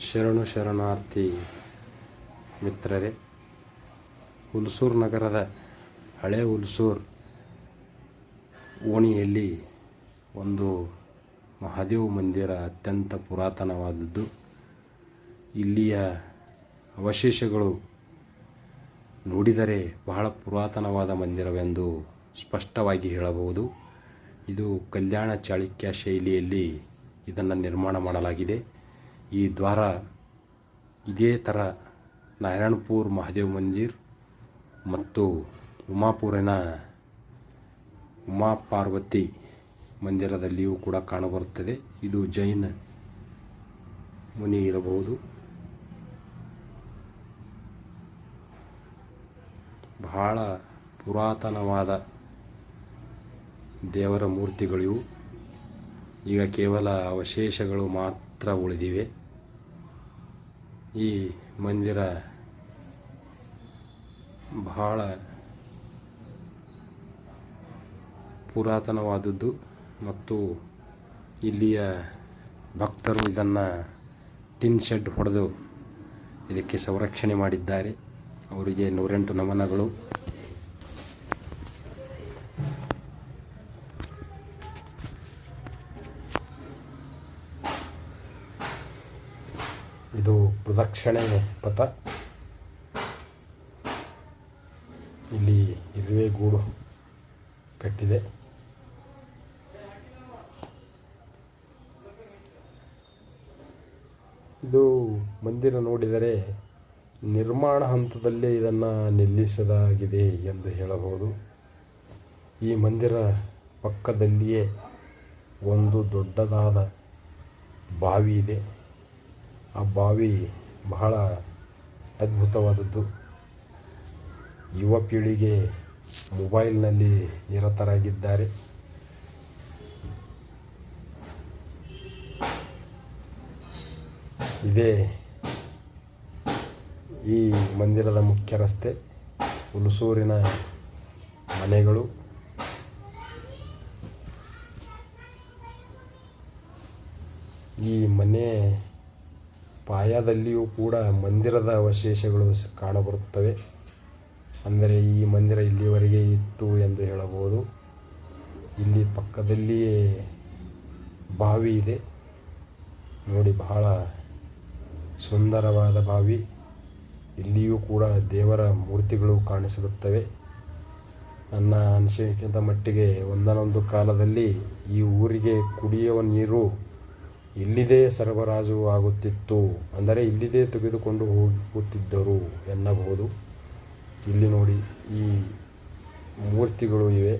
ಶರಣು ಶರಣಾರ್ಥಿ ಮಿತ್ರರೇ, ಹುಲ್ಸೂರು ನಗರದ ಹಳೆ ಹುಲ್ಸೂರು ಓಣಿಯಲ್ಲಿ ಒಂದು ಮಹಾದೇವ ಮಂದಿರ ಅತ್ಯಂತ ಪುರಾತನವಾದದ್ದು. ಇಲ್ಲಿಯ ಅವಶೇಷಗಳು ನೋಡಿದರೆ ಬಹಳ ಪುರಾತನವಾದ ಮಂದಿರವೆಂದು ಸ್ಪಷ್ಟವಾಗಿ ಹೇಳಬಹುದು. ಇದು ಕಲ್ಯಾಣ ಚಾಳುಕ್ಯ ಶೈಲಿಯಲ್ಲಿ ಇದನ್ನು ನಿರ್ಮಾಣ ಮಾಡಲಾಗಿದೆ. ಈ ದ್ವಾರ ಇದೇ ಥರ ನಾರಾಯಣಪುರ್ ಮಹಾದೇವ್ ಮಂದಿರ್ ಮತ್ತು ಉಮಾಪುರಿನ ಉಮಾ ಪಾರ್ವತಿ ಮಂದಿರದಲ್ಲಿಯೂ ಕೂಡ ಕಾಣಬರುತ್ತದೆ. ಇದು ಜೈನ ಮುನಿ ಇರಬಹುದು. ಬಹಳ ಪುರಾತನವಾದ ದೇವರ ಮೂರ್ತಿಗಳಿವು. ಈಗ ಕೇವಲ ಅವಶೇಷಗಳು ಮಾತ್ರ ಉಳಿದಿವೆ. ಈ ಮಂದಿರ ಬಹಳ ಪುರಾತನವಾದದ್ದು ಮತ್ತು ಇಲ್ಲಿಯ ಭಕ್ತರು ಇದನ್ನು ಟಿನ್ ಶೆಡ್ ಹೊಡೆದು ಇದಕ್ಕೆ ಸಂರಕ್ಷಣೆ ಮಾಡಿದ್ದಾರೆ. ಅವರಿಗೆ ನೂರೆಂಟು ನಮನಗಳು. ಇದು ಪ್ರದಕ್ಷಿಣೆ ಪಥ. ಇಲ್ಲಿ ಇರುವೆ ಗೂಡು ಕಟ್ಟಿದೆ. ಇದು ಮಂದಿರ ನೋಡಿದರೆ ನಿರ್ಮಾಣ ಹಂತದಲ್ಲೇ ಇದನ್ನು ನಿಲ್ಲಿಸಲಾಗಿದೆ ಎಂದು ಹೇಳಬಹುದು. ಈ ಮಂದಿರ ಪಕ್ಕದಲ್ಲಿಯೇ ಒಂದು ದೊಡ್ಡದಾದ ಬಾವಿ ಇದೆ. ಆ ಬಾವಿ ಬಹಳ ಅದ್ಭುತವಾದದ್ದು. ಯುವ ಪೀಳಿಗೆ ಮೊಬೈಲ್ನಲ್ಲಿ ನಿರತರಾಗಿದ್ದಾರೆ. ಇದೇ ಈ ಮಂದಿರದ ಮುಖ್ಯ ರಸ್ತೆ, ಹುಲಸೂರಿನ ಮನೆಗಳು. ಈ ಮನೆ ಪಾಯದಲ್ಲಿಯೂ ಕೂಡ ಮಂದಿರದ ಅವಶೇಷಗಳು ಕಾಣಬರುತ್ತವೆ. ಅಂದರೆ ಈ ಮಂದಿರ ಇಲ್ಲಿವರೆಗೆ ಇತ್ತು ಎಂದು ಹೇಳಬಹುದು. ಇಲ್ಲಿ ಪಕ್ಕದಲ್ಲಿಯೇ ಬಾವಿ ಇದೆ. ನೋಡಿ ಬಹಳ ಸುಂದರವಾದ ಬಾವಿ. ಇಲ್ಲಿಯೂ ಕೂಡ ದೇವರ ಮೂರ್ತಿಗಳು ಕಾಣಿಸಿರುತ್ತವೆ. ನನ್ನ ಅನಿಸಿಕೆದ ಮಟ್ಟಿಗೆ ಒಂದನೊಂದು ಕಾಲದಲ್ಲಿ ಈ ಊರಿಗೆ ಕುಡಿಯುವ ನೀರು ಇಲ್ಲಿದೇ ಸರಬರಾಜು ಆಗುತ್ತಿತ್ತು. ಅಂದರೆ ಇಲ್ಲಿದೆ ತೆಗೆದುಕೊಂಡು ಹೋಗುತ್ತಿದ್ದರು ಎನ್ನಬಹುದು. ಇಲ್ಲಿ ನೋಡಿ, ಈ ಮೂರ್ತಿಗಳು ಇವೆ.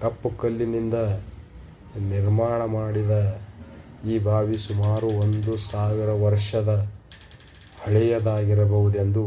ಕಪ್ಪು ಕಲ್ಲಿನಿಂದ ನಿರ್ಮಾಣ ಮಾಡಿದ ಈ ಬಾವಿ ಸುಮಾರು ಒಂದು ಸಾವಿರ ವರ್ಷದ ಹಳೆಯದಾಗಿರಬಹುದೆಂದು